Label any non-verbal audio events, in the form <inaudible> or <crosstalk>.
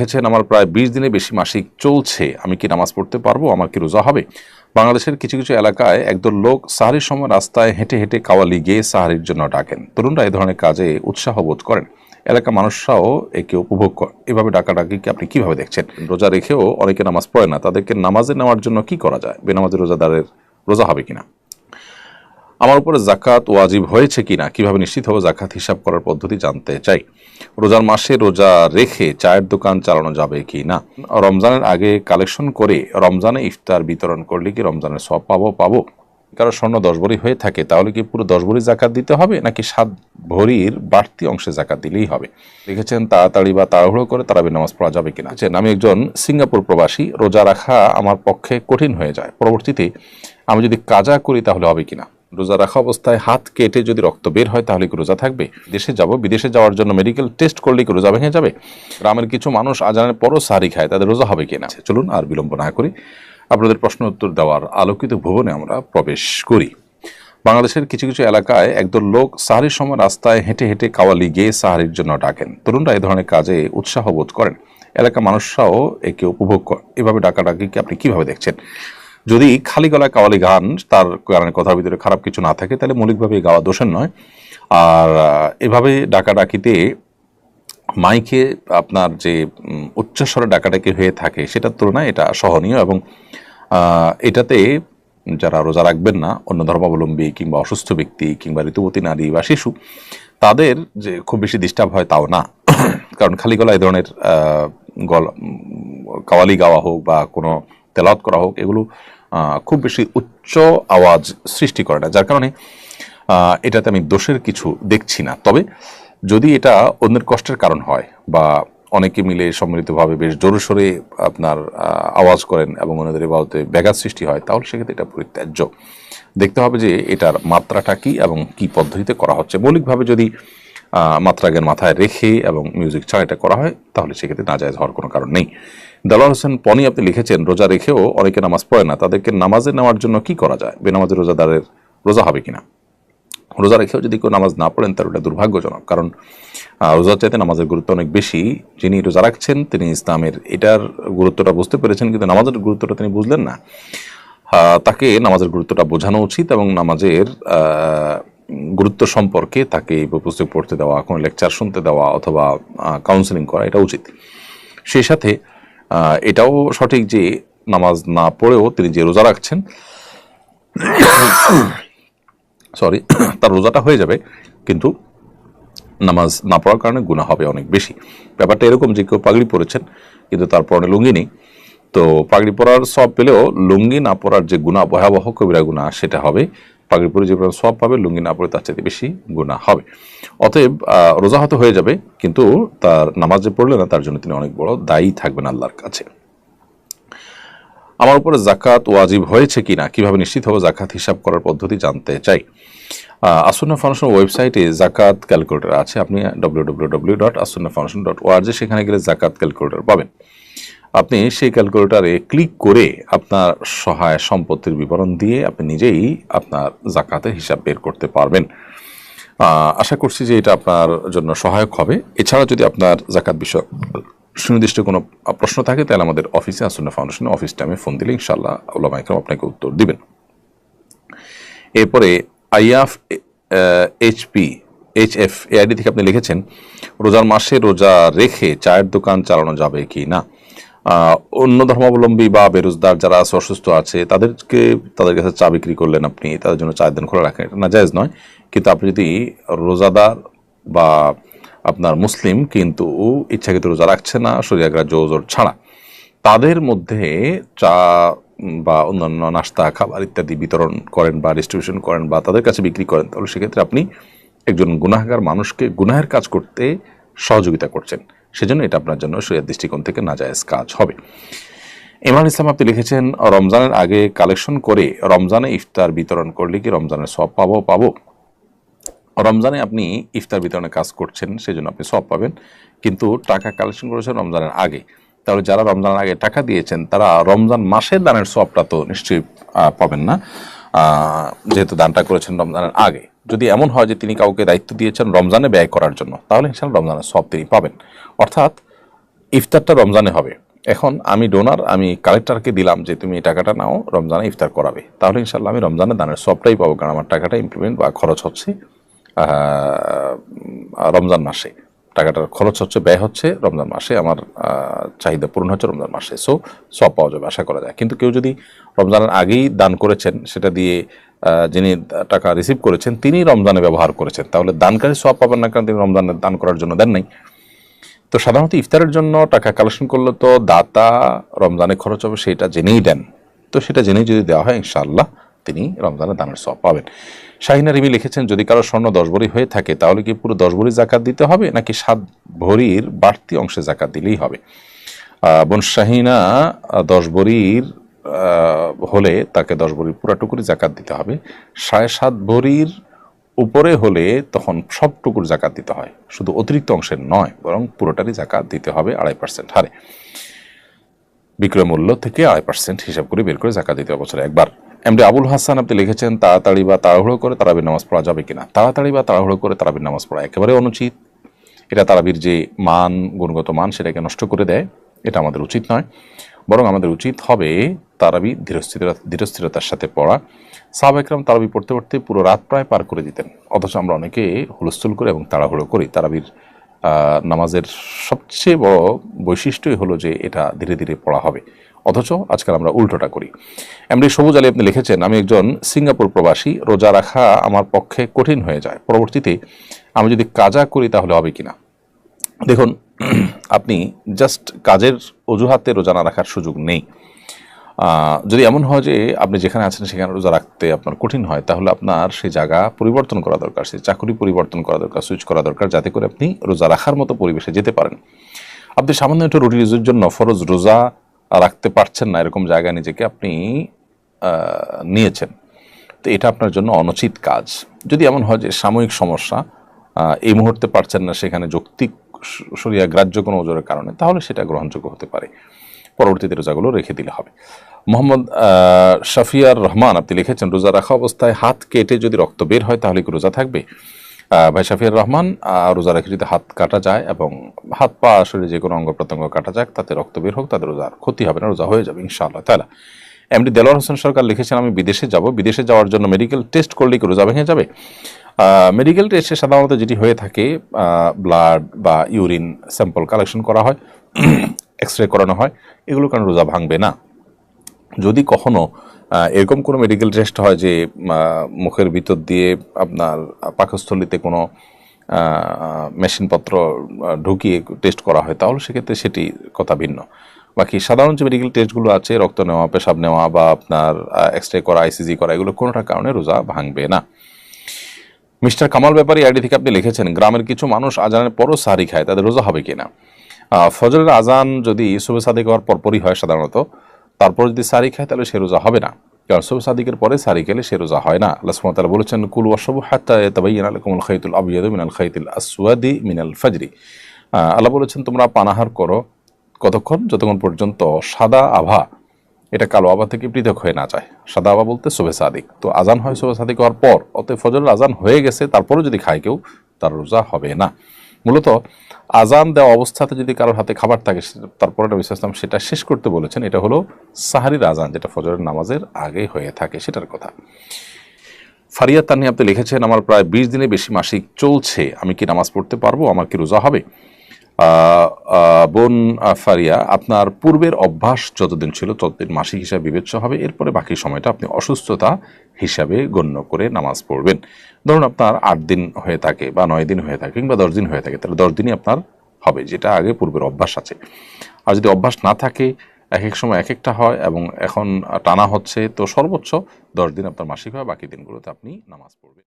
দেখেছেন, আমার প্রায় বিশ দিনে বেশি মাসিক চলছে। আমি কি নামাজ পড়তে পারব? আমার কি রোজা হবে? বাংলাদেশের কিছু কিছু এলাকায় একদল লোক সাহারির সময় রাস্তায় হেঁটে হেঁটে কাওয়ালি গিয়ে সাহারির জন্য ডাকেন। তরুণরা এই ধরনের কাজে উৎসাহ বোধ করেন। এলাকা মানুষরাও একে উপভোগ করে, এভাবে ডাকাডাকিকে আপনি কীভাবে দেখছেন? রোজা রেখেও অনেকে নামাজ পড়ে না। তাদেরকে নামাজে নেওয়ার জন্য কি করা যায়? বেনামাজি রোজাদারের রোজা হবে কিনা? আমার উপরে জাকাত ওয়াজিব হয়েছে কিনা? কীভাবে নিশ্চিত হবে? জাকাত হিসাব করার পদ্ধতি জানতে চাই। রোজার মাসে রোজা রেখে চায়ের দোকান চালানো যাবে কি না রমজানের আগে কালেকশন করে রমজানে ইফতার বিতরণ করলে কি রমজানের সব পাবো? পাবো। কারও স্বর্ণ দশ ভরি হয়ে থাকে তাহলে কি পুরো দশ ভরি জাকাত দিতে হবে? নাকি সাত ভরির বাড়তি অংশে জাকাত দিলেই হবে? লিখেছেন তাড়াতাড়ি বা তাড়াহুড়ো করে তারাবি নামাজ পড়া যাবে কিনা? আচ্ছা, আমি একজন সিঙ্গাপুর প্রবাসী রোজা রাখা আমার পক্ষে কঠিন হয়ে যায়। পরবর্তীতে আমি যদি কাজা করি তাহলে হবে কিনা? রোজা রাখা অবস্থায় হাত কেটে যদি রক্ত বের হয়, তাহলে কি রোজা থাকবে? দেশে যাব, বিদেশে যাওয়ার জন্য মেডিকেল টেস্ট করলে কি রোজা ভেঙে যাবে? গ্রামের কিছু মানুষ আজানের পরও সারি খায়, তাদের রোজা হবে কিনা? চলুন আর বিলম্ব না করি আপনাদের প্রশ্ন উত্তর দেওয়ার আলোকিত ভুবনে আমরা প্রবেশ করি। বাংলাদেশের কিছু কিছু এলাকায় একদল লোক সাহারির সময় রাস্তায় হেঁটে হেঁটে কাওয়ালি গিয়ে সাহারির জন্য ডাকেন। তরুণরা এই ধরনের কাজে উৎসাহ বোধ করেন। এলাকা মানুষরাও একে উপভোগ করে, এভাবে ডাকাডাকিকে আপনি কীভাবে দেখছেন? যদি খালি গলায় কাওয়ালি গান, তার গানের কথার ভিতরে খারাপ কিছু না থাকে, তাহলে মৌলিকভাবে গাওয়া দোষের নয়। আর এভাবে ডাকাডাকিতে মাইকে আপনার যে উচ্চস্বরে ডাকাডাকি হয়ে থাকে, সেটার তুলনায় এটা সহনীয় এবং এটাতে যারা রোজা রাখবেন না, অন্য ধর্মাবলম্বী কিংবা অসুস্থ ব্যক্তি কিংবা ঋতুবতী নারী বা শিশু, তাদের যে খুব বেশি ডিস্টার্ব হয় তাও না। কারণ খালি গলা এই ধরনের গলা কাওয়ালি গাওয়া হোক বা কোনো তেলাওয়াত করা হোক, এগুলো খুব বেশি উচ্চ আওয়াজ সৃষ্টি করে না। যার কারণে এটাতে আমি দোষের কিছু দেখছি না। তবে যদি এটা অন্যের কষ্টের কারণ হয় বা অনেকে মিলে সম্মিলিতভাবে বেশ জোরে সোরে আপনার আওয়াজ করেন এবং অন্যদের বাবদে ব্যাঘাত সৃষ্টি হয়, তাহলে সেক্ষেত্রে এটা পরিত্যাজ্য। দেখতে হবে যে এটার মাত্রাটা কি এবং কি পদ্ধতিতে করা হচ্ছে। মৌলিকভাবে যদি মাত্রাজ্ঞান মাথায় রেখে এবং মিউজিক ছাড়া এটা করা হয়, তাহলে সেক্ষেত্রে নাজায়জ হওয়ার কোনো কারণ নেই। দেলোয়ার হোসেন পনি আপনি লিখেছেন, রোজা রেখেও অনেকে নামাজ পড়ে না, তাদেরকে নামাজে নেওয়ার জন্য কি করা যায়? বেনামাজি রোজাদারের রোজা হবে কিনা? রোজা রেখেও যদি কেউ নামাজ না পড়েন তার ওটা দুর্ভাগ্যজনক, কারণ রোজার চাইতে নামাজের গুরুত্ব অনেক বেশি। যিনি রোজা রাখছেন, তিনি ইসলামের, এটার গুরুত্বটা বুঝতে পেরেছেন, কিন্তু নামাজের গুরুত্বটা তিনি বুঝলেন না। তাকে নামাজের গুরুত্বটা বোঝানো উচিত এবং নামাজের গুরুত্ব সম্পর্কে তাকে পুস্তক পড়তে দেওয়া, কোনো লেকচার শুনতে দেওয়া অথবা কাউন্সেলিং করা এটা উচিত। সেই সাথে এটাও সঠিক যে নামাজ না পড়েও তিনি যে রোজা রাখছেন সরি তার রোজাটা হয়ে যাবে, কিন্তু নামাজ না পড়ার কারণে গুণা হবে অনেক বেশি। ব্যাপারটা এরকম যে কেউ পাগড়ি পরেছেন, কিন্তু তার পরনে লুঙ্গি নেই, তো পাগড়ি পরার সব পেলেও লুঙ্গি না পরার যে গুণা ভয়াবহ কবিরা গুণা সেটা হবে পাগড়ি পরে যে পরিমাণ সব পাবে, লুঙ্গি না পরে তার চাইতে বেশি গুণা হবে। অতএব রোজা হয়তো হয়ে যাবে, কিন্তু তার নামাজ যে পড়লে না, তার জন্য তিনি অনেক বড় দায়ী থাকবেন আল্লাহর কাছে। আমার উপরে জাকাত ওয়াজিব হয়েছে কিনা, কীভাবে নিশ্চিত হবে জাকাত হিসাব করার পদ্ধতি জানতে চাই। আসুন্না ফাউন্ডেশন ওয়েবসাইটে জাকাত ক্যালকুলেটর আছে, আপনি W W W dot Assunnah foundation dot org সেখানে গেলে জাকাত ক্যালকুলেটর পাবেন। আপনি সেই ক্যালকুলেটরে ক্লিক করে আপনার সহায় সম্পত্তির বিবরণ দিয়ে আপনি নিজেই আপনার জাকাতের হিসাব বের করতে পারবেন। আশা করছি যে এটা আপনার জন্য সহায়ক হবে। এছাড়া যদি আপনার জাকাত বিষয় সুনির্দিষ্ট কোনো প্রশ্ন থাকে, তাহলে আমাদের অফিসে আসুন্না ফাউন্ডেশনে অফিস টাইমে ফোন দিলে ইনশাল্লাহ ইকরাম আপনাকে উত্তর দিবেন। এরপরে আইয়াফ HP H F, A ID থেকে আপনি লিখেছেন, রোজার মাসে রোজা রেখে চায়ের দোকান চালানো যাবে কি না? অন্য ধর্মাবলম্বী বা বেরোজগার যারা আছে, অসুস্থ আছে, তাদেরকে, তাদের কাছে চা বিক্রি করলেন আপনি, তাদের জন্য চায়ের দিন খোলা রাখেন। এটা নাজায়জ নয়, কিন্তু আপনি যদি রোজাদার বা আপনার মুসলিম, কিন্তু ইচ্ছাকৃত রোজা রাখছে না শরিয়াগ্রা জোজোর ছাড়া, তাদের মধ্যে চা বা অন্যান্য নাস্তা, খাবার ইত্যাদি বিতরণ করেন বা ডিস্ট্রিবিউশন করেন বা তাদের কাছে বিক্রি করেন, তাহলে সেক্ষেত্রে আপনি একজন গুনাহগার মানুষকে গুনাহের কাজ করতে সহযোগিতা করছেন। সেজন্য এটা আপনার জন্য শরিয়ার দৃষ্টিকোণ থেকে নাজায়েজ কাজ হবে। ইমরান ইসলাম আপনি লিখেছেন, রমজানের আগে কালেকশন করে রমজানে ইফতার বিতরণ করলে কি রমজানের সব পাবো? পাবো। রমজানে আপনি ইফতার বিতরণে কাজ করছেন, সেজন্য আপনি সব পাবেন। কিন্তু টাকা কালেকশন করেছেন রমজানের আগে। তাহলে যারা রমজানের আগে টাকা দিয়েছেন, তারা রমজান মাসের দানের সবটা তো নিশ্চয়ই পাবেন না। যেহেতু দানটা করেছেন রমজানের আগে। যদি এমন হয় যে তিনি কাউকে দায়িত্ব দিয়েছেন রমজানে ব্যয় করার জন্য, তাহলে ইনশাল্লাহ রমজানের সব তিনি পাবেন। অর্থাৎ ইফতারটা রমজানে হবে। এখন আমি ডোনার আমি কালেক্টরকে দিলাম যে তুমি এই টাকাটা নাও, রমজানে ইফতার করাবে। তাহলে ইনশাল্লাহ আমি রমজানে দানের সবটাই পাবো, কারণ আমার টাকাটা ইমপ্লিমেন্ট বা খরচ হচ্ছে রমজান মাসে। টাকাটার খরচ হচ্ছে, ব্যয় হচ্ছে রমজান মাসে, আমার চাহিদা পূরণ হচ্ছে রমজান মাসে। সো সব পাওয়া যাবে, আশা করা যায়। কিন্তু কেউ যদি রমজানের আগেই দান করেছেন, সেটা দিয়ে যিনি টাকা রিসিভ করেছেন তিনি রমজানে ব্যবহার করেছেন। তাহলে দানকারী সব পাবেন না কারণ তিনি রমজানে দান করার জন্য দেন নাই। তো সাধারণত ইফতারের জন্য টাকা কালেকশন করলে তো দাতা রমজানে খরচ হবে সেটা জেনেই দেন। তো সেটা জেনেই যদি দেওয়া হয় ইনশাআল্লাহ তিনি রমজানের দানের সব পাবেন। শাহিনা রিমি লিখেছেন যদি কারও স্বর্ণ দশ ভরি হয়ে থাকে তাহলে কি পুরো দশ ভরি জাকাত দিতে হবে নাকি সাত ভরির বাড়তি অংশে জাকাত দিলেই হবে? বোন শাহিনা দশ আহ, হলে তাকে দশ ভরির পুরাটুকুরি জাকাত দিতে হবে। সাড়ে সাত ভরির উপরে হলে তখন সবটুকুর জাকাত দিতে হয়। শুধু অতিরিক্ত অংশের নয়, বরং পুরোটারই জাকাত দিতে হবে আড়াই পার্সেন্ট হারে। বিক্রয় মূল্য থেকে আড়াই পার্সেন্ট হিসাব করে বের করে জাকাত দিতে হবে বছরে একবার। এমডি আবুল হাসান, আপনি লিখেছেন, তাড়াতাড়ি বা তাড়াহুড়ো করে তারাবির নামাজ পড়া যাবে কিনা? তাড়াতাড়ি বা তাড়াহুড়ো করে তারাবির নামাজ পড়া একেবারে অনুচিত। এটা তারাবির যে মান, গুণগত মান, সেটাকে নষ্ট করে দেয়। এটা আমাদের উচিত নয়। বরং আমাদের উচিত হবে তারাবি ধীরস্থিরতা ধীরস্থিরতার সাথে পড়া। সাহাব একরাম তারাবি পড়তে পড়তে পুরো রাত প্রায় পার করে দিতেন। অথচ আমরা অনেকে হুলস্থুল করে এবং তাড়াহুড়ো করি। তারাবির নামাজের সবচেয়ে বড় বৈশিষ্ট্যই হলো যে এটা ধীরে ধীরে পড়া হবে। অথচ আজকাল আমরা উল্টোটা করি। এমনি সবুজ আলী আপনি লিখেছেন, আমি একজন সিঙ্গাপুর প্রবাসী, রোজা রাখা আমার পক্ষে কঠিন হয়ে যায়। পরবর্তীতে আমি যদি কাজা করি তাহলে হবে কিনা? দেখুন, <clears throat> আপনি জাস্ট কাজের অজুহাতে রোজা না রাখার সুযোগ নেই। যদি এমন হয় যে আপনি যেখানে আছেন সেখানে রোজা রাখতে আপনার কঠিন হয়, তাহলে আপনার সেই জায়গা পরিবর্তন করা দরকার, সেই চাকরি পরিবর্তন করা দরকার সুইচ করা দরকার, যাতে করে আপনি রোজা রাখার মতো পরিবেশে যেতে পারেন। আপনি সামান্য একটু রুটি রুজির জন্য ফরজ রোজা রাখতে পারছেন না, এরকম জায়গায় নিজেকে আপনি নিয়েছেন। তো এটা আপনার জন্য অনুচিত কাজ। যদি এমন হয় যে সাময়িক সমস্যা এই মুহূর্তে পারছেন না সেখানে যৌক্তিক সরিয়া গ্রাহ্য কোনো ওজোরের কারণে, তাহলে সেটা গ্রহণযোগ্য হতে পারে। পরবর্তীতে রোজাগুলো রেখে দিলে হবে। মোহাম্মদ শাফিয়ার রহমান, আপনি লিখেছেন, রোজা রাখা অবস্থায় হাত কেটে যদি রক্ত বের হয়, তাহলে কি রোজা থাকবে? ভাই শাফিয়ার রহমান রোজা রেখে যদি হাত কাটা যায় এবং হাত পা আসলে যে কোনো অঙ্গ প্রত্যঙ্গ কাটা যাক, তাতে রক্ত বের হোক তাদের রোজার ক্ষতি হবে না, রোজা হয়ে যাবে, ইনশাআল্লাহ তালা এমডি দেলোয়ার হোসেন সরকার লিখেছেন, আমি বিদেশে যাব, বিদেশে যাওয়ার জন্য মেডিকেল টেস্ট করলে কি রোজা ভেঙে যাবে? মেডিকেল টেস্টে সাধারণত যেটি হয়ে থাকে ব্লাড বা ইউরিন স্যাম্পল কালেকশন করা হয় <clears throat> এক্স রে করানো হয় এগুলো কারণে রোজা ভাঙবে না। যদি কখনো এরকম কোনো মেডিকেল টেস্ট হয় যে মুখের ভিতর দিয়ে আপনার পাকস্থলিতে কোনো মেশিনপত্র ঢুকিয়ে টেস্ট করা হয়, তাহলে সেক্ষেত্রে সেটি কথা ভিন্ন। বাকি সাধারণ যে মেডিকেল টেস্টগুলো আছে, রক্ত নেওয়া, পেশাব নেওয়া বা আপনার এক্স রে করা আইসিজি করা, এগুলো কোনোটা কারণে রোজা ভাঙবে না। মিস্টার কামাল ব্যাপারী আইডি থেকে আপনি লিখেছেন, গ্রামের কিছু মানুষ আজানের পরও সারি খায়, তাদের রোজা হবে কিনা? ফজরের আজান যদি শুভে সাদিক হওয়ার পরপরই হয় সাধারণত তারপর যদি সারি খায়, তাহলে সে রোজা হবে না। কারণ শুভে সাদিকের পরে সারি খেলে সে রোজা হয় না। আল্লাহ তাআলা বলেছেন, কুল ওয়াশরাবু হাত্তা লাকুমুল খাইতুল আবয়াদু মিনাল খাইতিল আসওয়াদি মিনাল ফাজরি। আল্লাহ বলেছেন, তোমরা পানাহার করো কতক্ষণ? যতক্ষণ পর্যন্ত সাদা আভা, এটা কালো আভা থেকে পৃথক হয়ে না যায়। সাদা আভা বলতে শোভে সাদিক। তো আজান হয় শোভে সাদিক হওয়ার পর, অতএব ফজরের আজান হয়ে গেছে, তারপরও যদি খায় কেউ, তার রোজা হবে না। মূলত আজান দেওয়া অবস্থাতে যদি কারোর হাতে খাবার থাকে তারপরে নবী ইসলাম সেটা শেষ করতে বলেছেন। এটা হলো সাহারির আজান, যেটা ফজরের নামাজের আগে হয়ে থাকে, সেটার কথা। ফারিয়া তানি আপনি লিখেছেন, আমার প্রায় বিশ দিনে বেশি মাসিক চলছে, আমি কি নামাজ পড়তে পারব? আমার কি রোজা হবে? বোন ফারিয়া, আপনার পূর্বের অভ্যাস যতদিন ছিল ততদিন মাসিক হিসাবে বিবেচ্য হবে। এরপরে বাকি সময়টা আপনি অসুস্থতা হিসাবে গণ্য করে নামাজ পড়বেন। ধরুন আপনার আট দিন হয়ে থাকে বা নয় দিন হয়ে থাকে কিংবা দশ দিন হয়ে থাকে, তাহলে দশ দিনই আপনার হবে, যেটা আগে পূর্বের অভ্যাস আছে। আর যদি অভ্যাস না থাকে এক এক সময় এক একটা হয় এবং এখন টানা হচ্ছে, তো সর্বোচ্চ দশ দিন আপনার মাসিক হয়, বাকি দিনগুলোতে আপনি নামাজ পড়বেন।